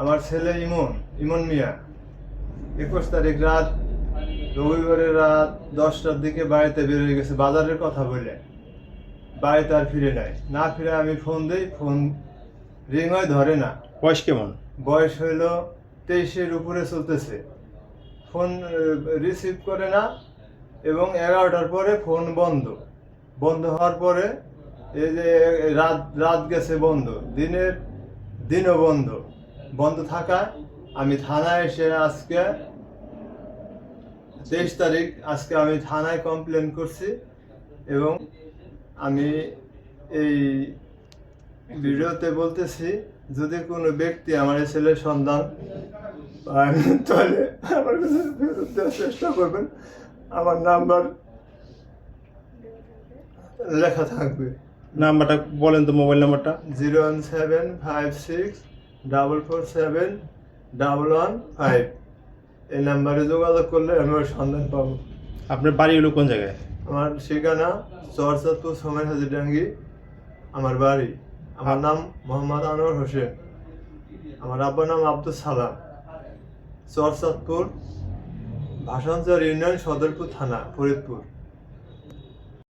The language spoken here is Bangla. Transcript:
আমার ছেলে ইমন ইমন মিয়া। একুশ তারিখ রাত রবিবারের রাত দশটার দিকে বাড়িতে বেরিয়ে গেছে বাজারের কথা বলে। বাড়িতে আর ফিরে নাই। না ফিরে আমি ফোন দিই ফোন রিং হয় ধরে না। বয়স কেমন? বয়স হইল তেইশের উপরে চলতেছে। ফোন রিসিভ করে না এবং এগারোটার পরে ফোন বন্ধ। বন্ধ হওয়ার পরে এই যে রাত রাত গেছে বন্ধ। দিনের দিনও বন্ধ। বন্ধ থাকায় আমি থানায় এসে আজকে তেইশ তারিখ আজকে আমি থানায় কমপ্লেন করছি এবং আমি এই ভিডিওতে বলতেছি যদি কোনো ব্যক্তি আমার এই ছেলের সন্ধান তাহলে আমার কাছে ফেরত দেওয়ার চেষ্টা করবেন। আমার নাম্বার লেখা থাকবে। নাম্বারটা বলেন তো মোবাইল নাম্বারটা। Zero one seven five six double four seven double one five এই নাম্বারে যোগাযোগ করলে আমি ওর সন্ধান পাবো। আপনার বাড়ি হলো কোন জায়গায়? আমার ঠিকানা চরচাঁদপুর সময় হাজিডাঙ্গি আমার বাড়ি। আমার নাম মোহাম্মদ আনোয়ার হোসেন। আমার আব্বার নাম আব্দুল সালাম। চরচাঁদপুর ভাষাঞ্চল ইউনিয়ন সদরপুর থানা ফরিদপুর।